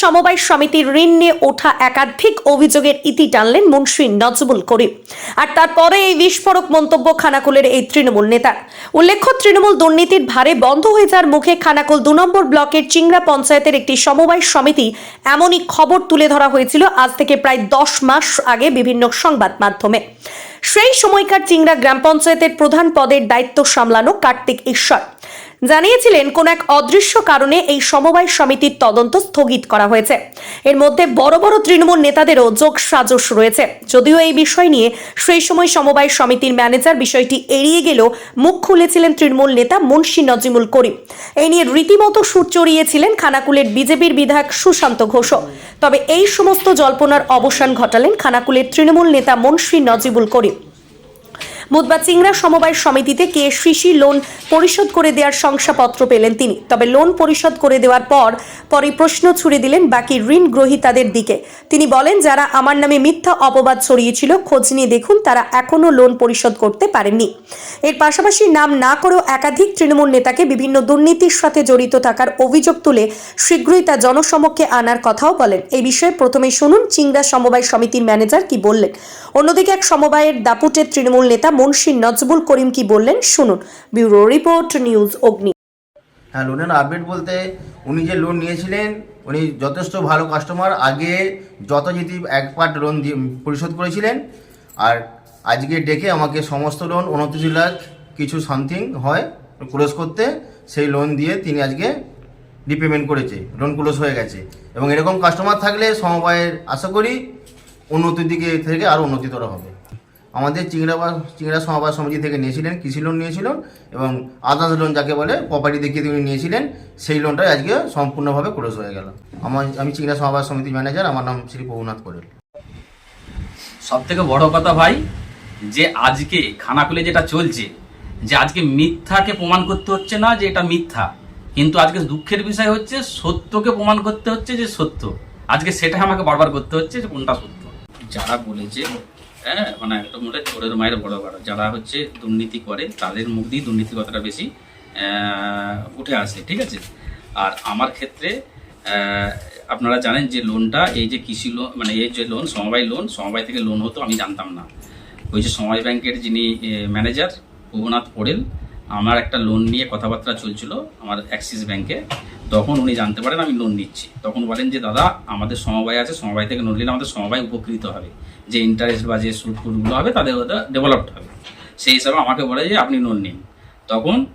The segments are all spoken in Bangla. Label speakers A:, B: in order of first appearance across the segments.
A: সমবায় সমিতির ঋণ নিয়ে ওঠা একাধিক অভিযোগের ইতি টানলেন মুন্সি নজবুল করিম। আর তারপরে এই বিস্ফোরক মন্তব্য খানাকুলের এই তৃণমূল নেতার। উল্লেখ্য, তৃণমূল দুর্নীতির ভারে বন্ধ হয়ে যাওয়ার মুখে খানাকুল দু নম্বর ব্লকের চিংড়া পঞ্চায়েতের একটি সমবায় সমিতি এমনই খবর তুলে ধরা হয়েছিল আজ থেকে প্রায় দশ মাস আগে বিভিন্ন সংবাদ মাধ্যমে। সেই সময়কার চিংড়া গ্রাম পঞ্চায়েতের প্রধান পদের দায়িত্ব সামলানো কার্তিক ঈশ্বর। জানিয়েছিলেন, কোন এক অদৃশ্য কারণে এই সমবায় সমিতির তদন্ত স্থগিত করা হয়েছে। এর মধ্যে বড় বড় তৃণমূল নেতাদেরও যোগ সাজস রয়েছে। যদিও এই বিষয় নিয়ে সেই সময় সমবায় সমিতির ম্যানেজার বিষয়টি এড়িয়ে গেলেও মুখ খুলেছিলেন তৃণমূল নেতা মুন্সি নজিমুল করিম। এই নিয়ে রীতিমতো সুর চড়িয়েছিলেন খানাকুলের বিজেপির বিধায়ক সুশান্ত ঘোষ। তবে এই সমস্ত জল্পনার অবসান ঘটালেন খানাকুলের তৃণমূল নেতা মুন্সি নজিবুল করিম। বুধবার চিংড়া সমবায় সমিতিতে কে কৃষি লোন পরিশোধ করে দেওয়ার শংসাপত্র পেলেন তিনি। তবে লোন পরিশোধ করে দেওয়ার পর পরে প্রশ্ন ছুড়ে দিলেন বাকি ঋণ গ্রহীতাদের দিকে। তিনি বলেন, যারা আমার নামে মিথ্যা অপবাদ ছড়িয়েছিল, খোঁজ নিয়ে দেখুন, তারা এখনও লোন পরিশোধ করতে পারেননি। এর পাশাপাশি নাম না করেও একাধিক তৃণমূল নেতাকে বিভিন্ন দুর্নীতির সাথে জড়িত থাকার অভিযোগ তুলে শীঘ্রই তা জনসমক্ষে আনার কথাও বলেন। এই বিষয়ে প্রথমে শুনুন চিংড়া সমবায় সমিতির ম্যানেজার কি বললেন। অন্যদিকে এক সমবায়ের দাপুটের তৃণমূল নেতা মুন্সি নজবুল করিম কি বললেন শুনুন। ব্যুরো রিপোর্ট, নিউজ অগ্নি।
B: হ্যাঁ লোনের আপডেট বলতে উনি যে লোন নিয়েছিলেন, উনি যথেষ্ট ভালো কাস্টমার আগে যত যদি এক পার্ট লোন পরিশোধ করেছিলেন, আর আজকে ডেকে আমাকে সমস্ত লোন উনত্রিশ লাখ কিছু সামথিং হয় ক্লোজ করতে, সেই লোন দিয়ে তিনি আজকে রিপেমেন্ট করেছে লোন ক্লোজ হয়ে গেছে। এবং এরকম কাস্টমার থাকলে সমবায়ের, আশা করি উন্নতির দিকে থেকে আরও উন্নতিতর হবে। আমাদের চিংড়া বা চিংড়া সমবায় সমিতি থেকে নিয়েছিলেন কৃষি লোন নিয়েছিলেন এবং আদার্স লোন যাকে বলে প্রপার্টি দেখিয়ে তিনি নিয়েছিলেন সেই লোনটাই আজকে সম্পূর্ণভাবে ক্লোজ হয়ে গেল। আমার আমি চিংড়া সমবায় সমিতির ম্যানেজার আমার নাম শ্রী প্রভুনাথ কোরেল।
C: সব থেকে বড় কথা ভাই যে আজকে খানাকুলে যেটা চলছে যে আজকে মিথ্যাকে প্রমাণ করতে হচ্ছে না যে এটা মিথ্যা কিন্তু আজকে দুঃখের বিষয় হচ্ছে সত্যকে প্রমাণ করতে হচ্ছে যে সত্য। আজকে সেটা আমাকে বারবার করতে হচ্ছে যে কোনটা সত্য। যারা বলেছে হ্যাঁ মানে একটা মোটে চোরের মায়ের বড় বড়। যারা হচ্ছে দুর্নীতি করে, তাদের মুখ দিয়ে দুর্নীতি কথাটা বেশি উঠে আসে, ঠিক আছে? আর আমার ক্ষেত্রে আপনারা জানেন যে লোনটা, এই যে কৃষি লোন মানে এই যে লোন, সমবায় লোন, সমবায় থেকে লোন হতো, আমি জানতাম না। ওই যে সমবায় ব্যাংকের যিনি ম্যানেজার, প্রভুনাথ পড়েল, আমার একটা লোন নিয়ে কথাবার্তা চলছিল আমার অ্যাক্সিস ব্যাংকে। তখন উনি জানতে পারেন আমি লোন নিচ্ছি। তখন বলেন যে, দাদা, আমাদের সমবায় আছে, সমবায় থেকে লোন নিলে আমাদের সমবায় উপকৃত হবে। যে ইন্টারেস্ট বা যে সুদ হবে, তাদের ওটা ডেভেলপড হবে। সেই হিসাবে আমাকে বলে যে, আপনি লোন নিন। তখন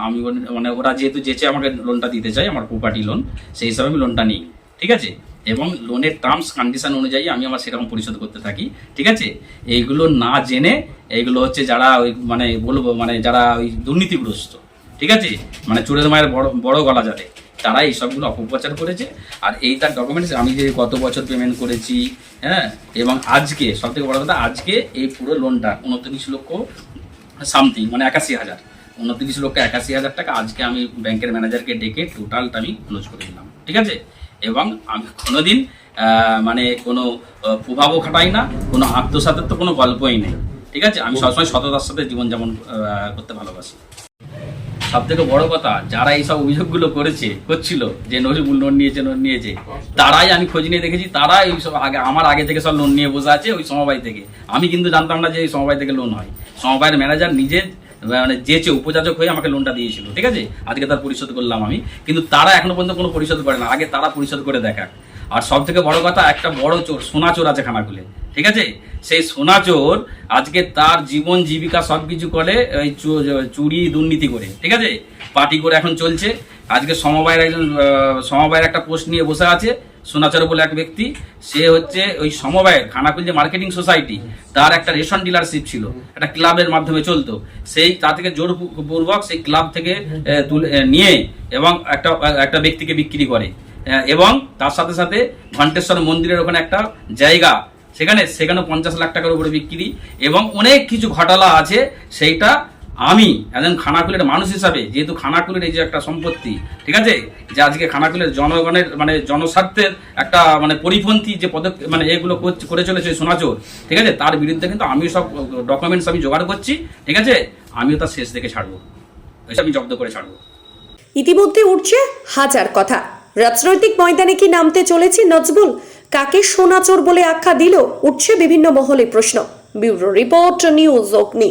C: আমি মানে ওরা যেহেতু যেচে আমাকে লোনটা দিতে চাই আমার প্রপার্টি লোন সেই হিসাবে আমি লোনটা নিই। ঠিক আছে? এবং লোনের টার্মস কন্ডিশন অনুযায়ী আমি আমার সেরকম পরিশোধ করতে থাকি। ঠিক আছে? এইগুলো না জেনে, এইগুলো হচ্ছে যারা ওই মানে বলব মানে যারা ওই দুর্নীতিগ্রস্ত। ঠিক আছে? মানে চোরের মায়ের বড় বড় গলা যাতে তারা এই সবগুলো অপপ্রচার করেছে। আর এই তার ডকুমেন্টস আমি যে গত বছর পেমেন্ট করেছি হ্যাঁ এবং আজকে সব থেকে বড় কথা, আজকে এই পুরো লোনটা উনত্রিশ লক্ষ সামথিং মানে একাশি হাজার। উনত্রিশ লক্ষ একাশি হাজার টাকা আজকে আমি ব্যাংকের ম্যানেজারকে ডেকে টোটালটা আমি ক্লোজ করে দিলাম। ঠিক আছে? এবং আমি কোনোদিন মানে কোনো প্রভাবও খাটাই না, কোনো আত্মসাতের তো কোনো গল্পই নেই। ঠিক আছে? আমি সবসময় সততার সাথে জীবনযাপন করতে ভালোবাসি। সব থেকে বড় কথা, যারা এইসব অভিযোগগুলো করেছে, করছিল, যে নজিবুল লোন নিয়েছে লোন নিয়েছে, তারাই আমি খোঁজ নিয়ে দেখেছি তারা এই সব আগে, আমার আগে থেকে সব লোন নিয়ে বসে আছে ওই সমবায় থেকে। আমি কিন্তু জানতাম না যে এই সমবায় থেকে লোন হয়। সমবায়ের ম্যানেজার নিজে মানে যেচে উপযাচক হয়ে আমাকে লোনটা দিয়েছিল, ঠিক আছে? আজকে তার পরিশোধ করলাম আমি। কিন্তু তারা এখনও পর্যন্ত কোনো পরিশোধ করে না। আগে তারা পরিশোধ করে দেখাক। আর সব থেকে বড় কথা, একটা বড় চোর, সোনা চোর আছে খানা খানাকুলে। ঠিক আছে? সেই সোনা চোর আজকে তার জীবন জীবিকা সব কিছু করে ওই চুরি, দুর্নীতি করে, ঠিক আছে? পার্টি করে এখন চলছে। আজকে সমবায়ের একজন সমবায়ের একটা পোস্ট নিয়ে বসে আছে সোনাচর বলে এক ব্যক্তি। সে হচ্ছে ওই সমবায়ের খানাকুল যে মার্কেটিং সোসাইটি, তার একটা রেশন ডিলারশিপ ছিল, একটা ক্লাবের মাধ্যমে চলতো। সেই, তা থেকে জোরপূর্বক সেই ক্লাব থেকে তুলে নিয়ে এবং একটা একটা ব্যক্তিকে বিক্রি করে। এবং তার সাথে সাথে ঘণ্টেশ্বর মন্দিরের ওখানে একটা জায়গা সেখানে সেখানে পঞ্চাশ লাখ টাকার উপরে বিক্রি এবং অনেক কিছু ঘটালা আছে, সেইটা আমি, একজন খানাকুলের মানুষ হিসাবে, যেহেতু খানাকুলের এই যে একটা সম্পত্তি, ঠিক আছে? যে আজকে খানাকুলের জনগণের মানে জনস্বার্থের একটা মানে পরিপন্থী যে পদক্ষেপ মানে এগুলো করে চলেছে সোনাচোর, ঠিক আছে? তার বিরুদ্ধে কিন্তু আমি সব ডকুমেন্টস আমি জোগাড় করছি, ঠিক আছে? আমিও তার শেষ দেখে ছাড়বো। আমি জব্দ করে ছাড়বো।
A: ইতিমধ্যে উঠছে হাজার কথা। রাজনৈতিক ময়দানে কি নামতে চলেছে নজবুল? কাকে সোনাচোর বলে আখ্যা দিল উঠছে বিভিন্ন মহলে প্রশ্ন। ব্যুরো রিপোর্ট নিউজ অগ্নি।